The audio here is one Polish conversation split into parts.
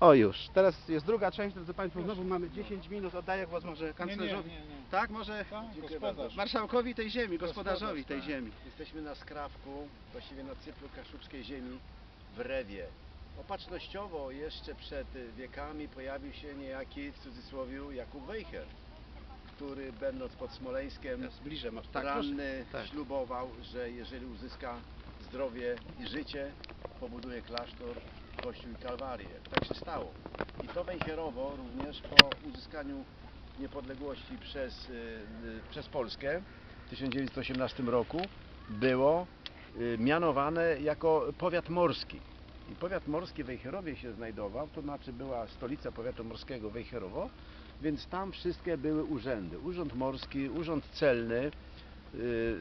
O już, teraz jest druga część, drodzy Państwo, znowu mamy 10 minut, oddaję głos może kanclerzowi. Nie, nie, nie. Tak, może Tak, Dziękuję gospodarz. marszałkowi tej ziemi, gospodarzowi Gospodarz, tej tak. ziemi. Jesteśmy na skrawku, właściwie na cyplu kaszubskiej ziemi w Rewie. Opatrznościowo jeszcze przed y, wiekami pojawił się niejaki, w cudzysłowie, Jakub Wejcher, który będąc pod Smoleńskiem Jest bliżej, masz. Tak, proszę. ranny Tak. ślubował, że jeżeli uzyska zdrowie i życie, pobuduje klasztor, kościół i kalwarię. Tak się stało. I to Wejherowo również po uzyskaniu niepodległości przez, y, y, przez Polskę w 1918 roku było y, mianowane jako powiat morski. I powiat morski w Wejherowie się znajdował, to znaczy była stolica powiatu morskiego Wejherowo, więc tam wszystkie były urzędy. Urząd morski, urząd celny,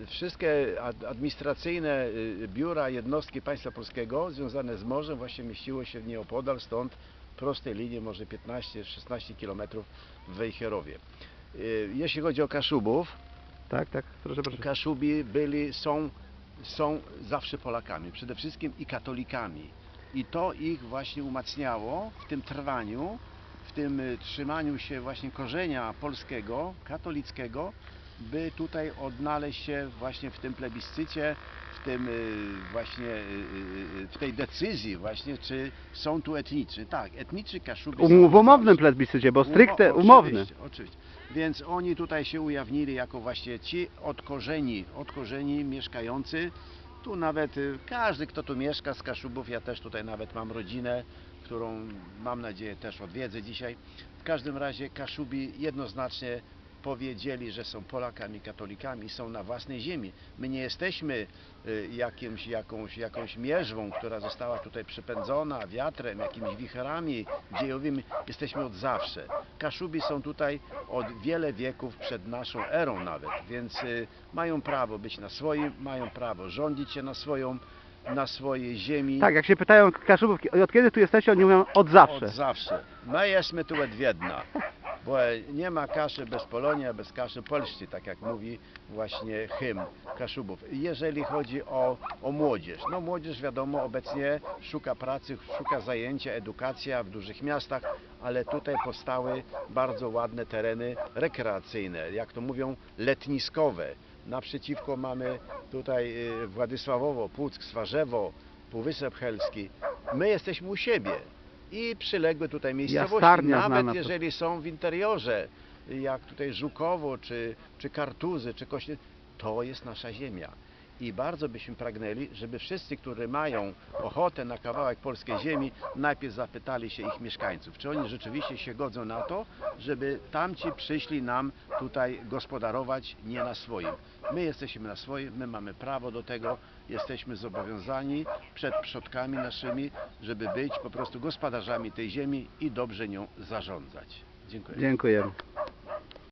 wszystkie ad- administracyjne y, biura, jednostki państwa polskiego związane z morzem właśnie mieściło się nieopodal, stąd w prostej linii może 15-16 km w Wejherowie. Y, Jeśli chodzi o Kaszubów, Tak, tak, proszę, proszę. Kaszubi byli, są, są zawsze Polakami, przede wszystkim i katolikami. I to ich właśnie umacniało w tym trwaniu, w tym y, trzymaniu się właśnie korzenia polskiego, katolickiego, by tutaj odnaleźć się właśnie w tym plebiscycie, w tym y, właśnie, y, y, w tej decyzji właśnie, czy są tu etniczni. Tak, etniczni Kaszubi Um, w umownym plebiscycie, bo stricte Umo- umowny. Oczywiście, oczywiście. Więc oni tutaj się ujawnili jako właśnie ci od korzeni, od korzeni mieszkający. Tu nawet każdy, kto tu mieszka z Kaszubów, ja też tutaj nawet mam rodzinę, którą mam nadzieję też odwiedzę dzisiaj. W każdym razie Kaszubi jednoznacznie powiedzieli, że są Polakami, katolikami, są na własnej ziemi. My nie jesteśmy y, jakimś, jakąś, jakąś mierzwą, która została tutaj przepędzona wiatrem, jakimiś wichrami dziejowymi. Jesteśmy od zawsze. Kaszubi są tutaj od wiele wieków przed naszą erą nawet, więc y, mają prawo być na swoim, mają prawo rządzić się na swoją, na swojej ziemi. Tak, jak się pytają Kaszubów, od kiedy tu jesteście, oni mówią od zawsze. Od zawsze. My jesteśmy tu od wiedna, bo nie ma kaszy bez Polonia, bez kaszy Polszczy, tak jak mówi właśnie hymn Kaszubów. Jeżeli chodzi o, o młodzież, no młodzież wiadomo obecnie szuka pracy, szuka zajęcia, edukacja w dużych miastach, ale tutaj powstały bardzo ładne tereny rekreacyjne, jak to mówią letniskowe. Naprzeciwko mamy tutaj y, Władysławowo, Puck, Swarzewo, Półwysep Helski. My jesteśmy u siebie i przyległe tutaj miejscowości, Jastarnia znana nawet to- jeżeli są w interiorze, jak tutaj Żukowo, czy, czy Kartuzy, czy Kośnie, to jest nasza ziemia. I bardzo byśmy pragnęli, żeby wszyscy, którzy mają ochotę na kawałek polskiej ziemi, najpierw zapytali się ich mieszkańców, czy oni rzeczywiście się godzą na to, żeby tamci przyszli nam tutaj gospodarować nie na swoim. My jesteśmy na swoim, my mamy prawo do tego, jesteśmy zobowiązani przed przodkami naszymi, żeby być po prostu gospodarzami tej ziemi i dobrze nią zarządzać. Dziękuję. Dziękujemy.